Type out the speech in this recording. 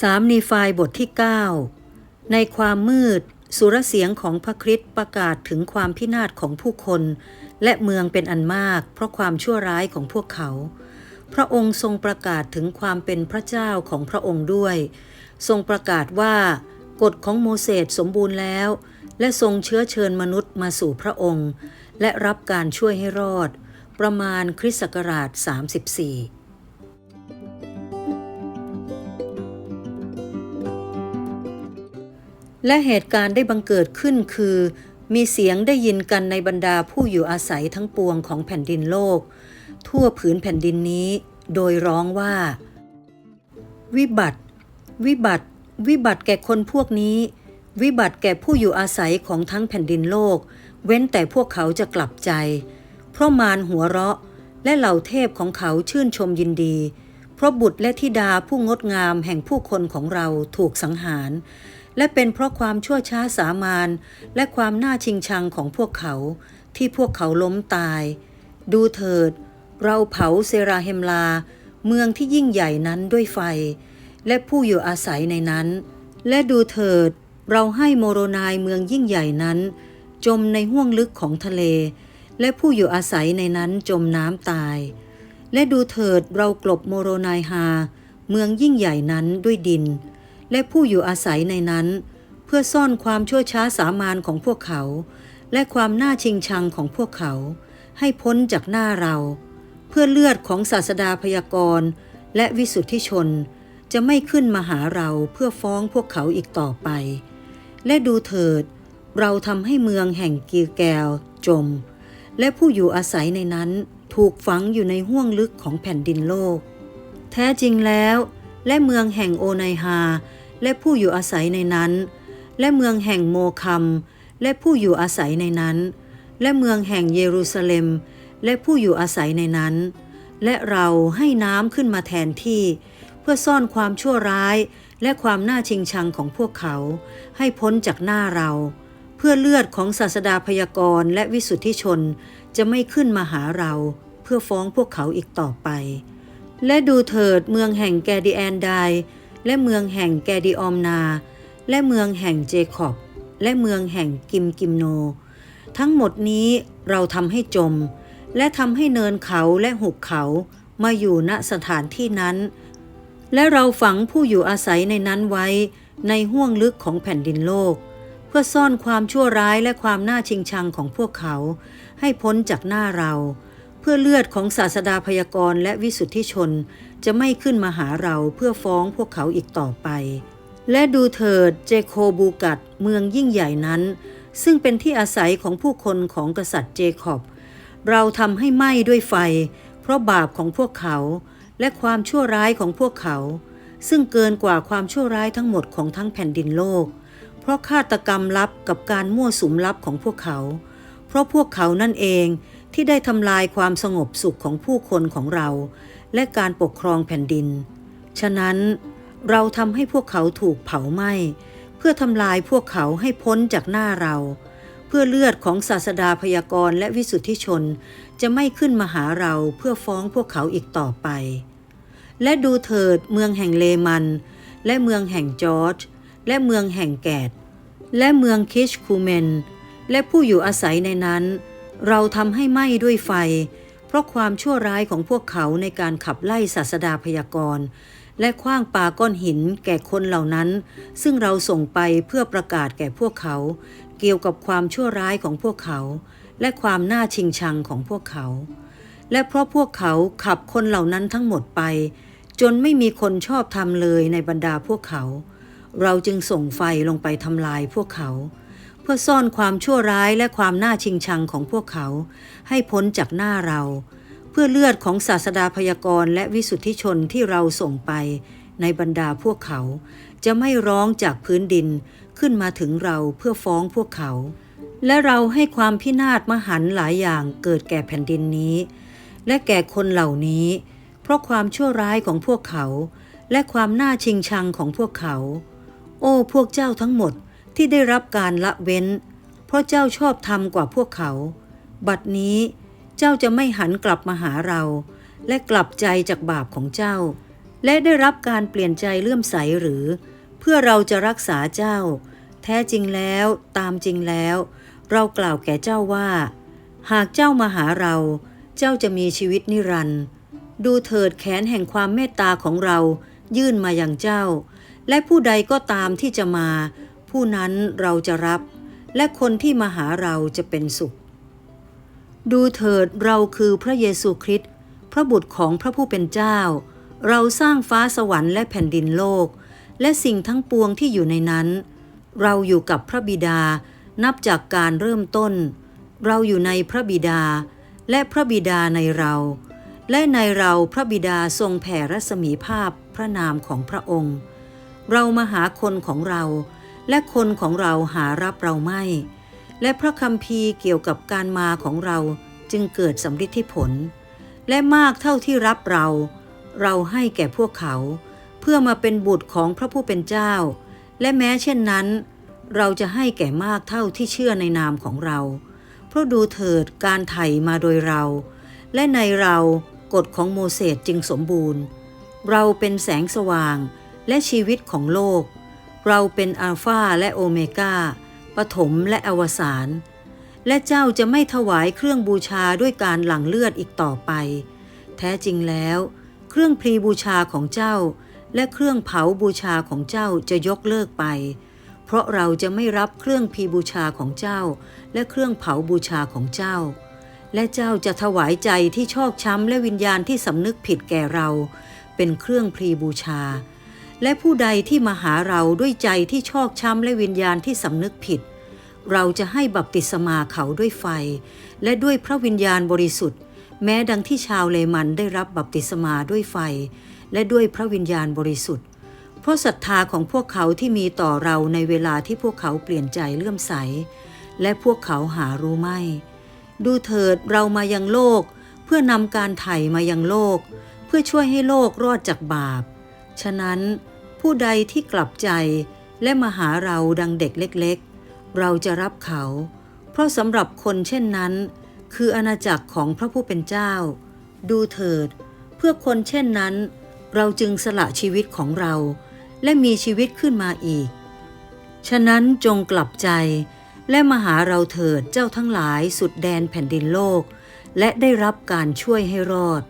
สามนีฟายบทที่ 9 ในความมืด สุรเสียงของพระคริสต์ประกาศถึงความพินาศของผู้คน และเมืองเป็นอันมาก เพราะความชั่วร้ายของพวกเขา พระองค์ทรงประกาศถึงความเป็นพระเจ้าของพระองค์ด้วย ทรงประกาศว่ากฎของโมเสสสมบูรณ์แล้ว และทรงเชื้อเชิญมนุษย์มาสู่พระองค์ และรับการช่วยให้รอด ประมาณคริสต์ศักราช 34 และเหตุการณ์ได้บังเกิดขึ้นคือ มีเสียงได้ยินกันในบรรดาผู้อยู่อาศัยทั้งปวงของแผ่นดินโลก ทั่วผืนแผ่นดินนี้ โดยร้องว่า วิบัติ วิบัติ วิบัติแก่คนพวกนี้ วิบัติแก่ผู้อยู่อาศัยของทั้งแผ่นดินโลก เว้นแต่พวกเขาจะกลับใจ เพราะมารหัวเราะและเหล่าเทพของเขาชื่นชมยินดี เพราะบุตรและธิดาผู้งดงามแห่งผู้คนของเราถูกสังหาร และเป็นเพราะความชั่วช้าสามานและความน่าชิงชังของพวกเขาที่พวกเขาล้มตาย ดูเถิด เราเผาเซราเฮมลา เมืองที่ยิ่งใหญ่นั้นด้วยไฟ และผู้อยู่อาศัยในนั้น และดูเถิด เราให้โมโรนายเมืองยิ่งใหญ่นั้น จมในห้วงลึกของทะเล และผู้อยู่อาศัยในนั้นจมน้ำตาย และดูเถิดเรากลบโมโรนายฮา เมืองยิ่งใหญ่นั้นด้วยดิน และผู้อยู่อาศัยในนั้น เพื่อซ่อนความชั่วช้าสามานของพวกเขา และความน่าชิงชังของพวกเขา ให้พ้นจากหน้าเรา เพื่อเลือดของศาสดาพยากรณ์และวิสุทธิชน จะไม่ขึ้นมาหาเราเพื่อฟ้องพวกเขาอีกต่อไป และดูเถิด เราทำให้เมืองแห่งกิลแกลจม และผู้อยู่อาศัยในนั้นถูกฝังอยู่ในห้วงลึกของแผ่นดินโลก แท้จริงแล้ว และเมืองแห่งโอไนฮา และผู้อยู่อาศัยในนั้น และเมืองแห่งโมคัม และผู้อยู่อาศัยในนั้น และเมืองแห่งเยรูซาเล็ม และผู้อยู่อาศัยในนั้น และเราให้น้ำขึ้นมาแทนที่ เพื่อซ่อนความชั่วร้ายและความน่าชิงชังของพวกเขา ให้พ้นจากหน้าเรา เพื่อเลือดของศาสดาพยากรณ์และวิสุทธิชนจะไม่ขึ้นมาหาเรา เพื่อฟ้องพวกเขาอีกต่อไป และดูเถิดเมืองแห่งแกดิแอนได และเมืองแห่งแกดิออมนา และเมืองแห่งเจคอบ และเมืองแห่งกิมกิมโน ทั้งหมดนี้เราทำให้จม และทำให้เนินเขาและหุบเขามาอยู่ณสถานที่นั้น และเราฝังผู้อยู่อาศัยในนั้นไว้ในห้วงลึกของแผ่นดินโลก เพื่อซ่อนความชั่วร้ายและความน่าชิงชังของพวกเขา ให้พ้นจากหน้าเรา เพื่อเลือดของศาสดาพยากรณ์และวิสุทธิชน จะไม่ขึ้นมาหาเราเพื่อฟ้องพวกเขาอีกต่อไป และดูเถิดเจโคบูกัดเมืองยิ่งใหญ่นั้น ซึ่งเป็นที่อาศัยของผู้คนของกษัตริย์เจคอบ เราทำให้ไหม้ด้วยไฟ เพราะบาปของพวกเขาและความชั่วร้ายของพวกเขา ซึ่งเกินกว่าความชั่วร้ายทั้งหมดของทั้งแผ่นดินโลก เพราะฆาตกรรมลับกับการมั่วสุมลับของพวกเขา เพราะพวกเขานั่นเอง ที่ได้ทำลายความสงบสุขของผู้คนของเรา และการปกครองแผ่นดิน ฉะนั้นเราทำให้พวกเขาถูกเผาไหม้เพื่อทำลายพวกเขาให้พ้นจากหน้าเรา เพื่อเลือดของศาสดาพยากรณ์และวิสุทธิชน จะไม่ขึ้นมาหาเราเพื่อฟ้องพวกเขาอีกต่อไป และดูเถิดเมืองแห่งเลมัน และเมืองแห่งจอร์จและเมืองแห่งแกดและเมืองคิชคูเมน และผู้อยู่อาศัยในนั้น เราทำให้ไหม้ด้วยไฟ เพราะความชั่วร้ายของพวกเขาในการขับไล่ศาสดาพยากรณ์และคว้างปาก้อนหินแก่คนเหล่านั้น ซึ่งเราส่งไปเพื่อประกาศแก่พวกเขา เกี่ยวกับความชั่วร้ายของพวกเขา และความน่าชิงชังของพวกเขา และเพราะพวกเขาขับคนเหล่านั้นทั้งหมดไป จนไม่มีคนชอบทำเลยในบรรดาพวกเขา เราจึงส่งไฟลงไปทำลายพวกเขา เพื่อซ่อนความชั่วร้ายและความน่าชิงชังของพวกเขา ให้พ้นจากหน้าเรา เพื่อเลือดของศาสดาพยากรณ์และวิสุทธิชนที่เราส่งไป ในบรรดาพวกเขา จะไม่ร้องจากพื้นดินขึ้นมาถึงเราเพื่อฟ้องพวกเขา และเราให้ความพินาศมหันหลายอย่างเกิดแก่แผ่นดินนี้ และแก่คนเหล่านี้ เพราะความชั่วร้ายของพวกเขา และความน่าชิงชังของพวกเขา โอ้พวกเจ้าทั้งหมด ที่ได้รับการละเว้น เพราะเจ้าชอบธรรมกว่าพวกเขา บัดนี้เจ้าจะไม่หันกลับมาหาเรา และกลับใจจากบาปของเจ้า และได้รับการเปลี่ยนใจเลื่อมใสหรือ เพื่อเราจะรักษาเจ้า แท้จริงแล้วตามจริงแล้ว เรากล่าวแก่เจ้าว่า หากเจ้ามาหาเรา เจ้าจะมีชีวิตนิรันดร์ดูเถิดแขนแห่งความเมตตาของเรายื่นมาอย่างเจ้า และผู้ใดก็ตามที่จะมา ผู้นั้นเราจะรับ และคนที่มาหาเราจะเป็นสุข ดูเถิดเราคือพระเยซูคริสต์พระบุตรของพระผู้เป็นเจ้า เราสร้างฟ้าสวรรค์และแผ่นดินโลก และสิ่งทั้งปวงที่อยู่ในนั้น เราอยู่กับพระบิดา นับจากการเริ่มต้น เราอยู่ในพระบิดา และพระบิดาในเรา และในเราพระบิดาทรงแผ่รัศมีภาพพระนามของพระองค์ เรามาหาคนของเรา และคนของเราหารับเราไม่ และพระคัมภีเกี่ยวกับการมาของเราจึงเกิดสำฤทธิผล และมากเท่าที่รับเรา เราให้แก่พวกเขา เพื่อมาเป็นบุตรของพระผู้เป็นเจ้า และแม้เช่นนั้น เราจะให้แก่มากเท่าที่เชื่อในนามของเรา เพราะดูเถิดการไถ่มาโดยเรา และในเรากฎของโมเสสจึงสมบูรณ์ เราเป็นแสงสว่างและชีวิตของโลก เราเป็นอัลฟาและโอเมกาปฐมและอวสานและเจ้าจะไม่ถวายเครื่องบูชาด้วยการหลั่งเลือดอีกต่อไป แท้จริงแล้ว เครื่องพลีบูชาของเจ้า และเครื่องเผาบูชาของเจ้าจะยกเลิกไป เพราะเราจะไม่รับเครื่องพลีบูชาของเจ้า และเครื่องเผาบูชาของเจ้า และเจ้าจะถวายใจที่ชอกช้ำและวิญญาณที่สำนึกผิดแก่เรา เป็นเครื่องพลีบูชา และผู้ใดที่มาหาเราด้วยใจที่ชอกช้ำและวิญญาณที่สำนึกผิด เราจะให้บัพติศมาเขาด้วยไฟ และด้วยพระวิญญาณบริสุทธิ์ แม้ดังที่ชาวเลมันได้รับบัพติศมาด้วยไฟ และด้วยพระวิญญาณบริสุทธิ์ เพราะศรัทธาของพวกเขาที่มีต่อเราในเวลาที่พวกเขาเปลี่ยนใจเลื่อมใส และพวกเขาหารู้ไม่ ดูเถิดเรามายังโลก เพื่อนำการไถ่มายังโลก เพื่อช่วยให้โลกรอดจากบาปฉะนั้น ผู้ใดที่กลับใจและมาหาเราดังเด็กเล็กๆ เราจะรับเขา เพราะสำหรับคนเช่นนั้น คืออาณาจักรของพระผู้เป็นเจ้า ดูเถิด เพื่อคนเช่นนั้น เราจึงสละชีวิตของเรา และมีชีวิตขึ้นมาอีก ฉะนั้นจงกลับใจและมาหาเราเถิดเจ้าทั้งหลายสุดแดนแผ่นดินโลก และได้รับการช่วยให้รอด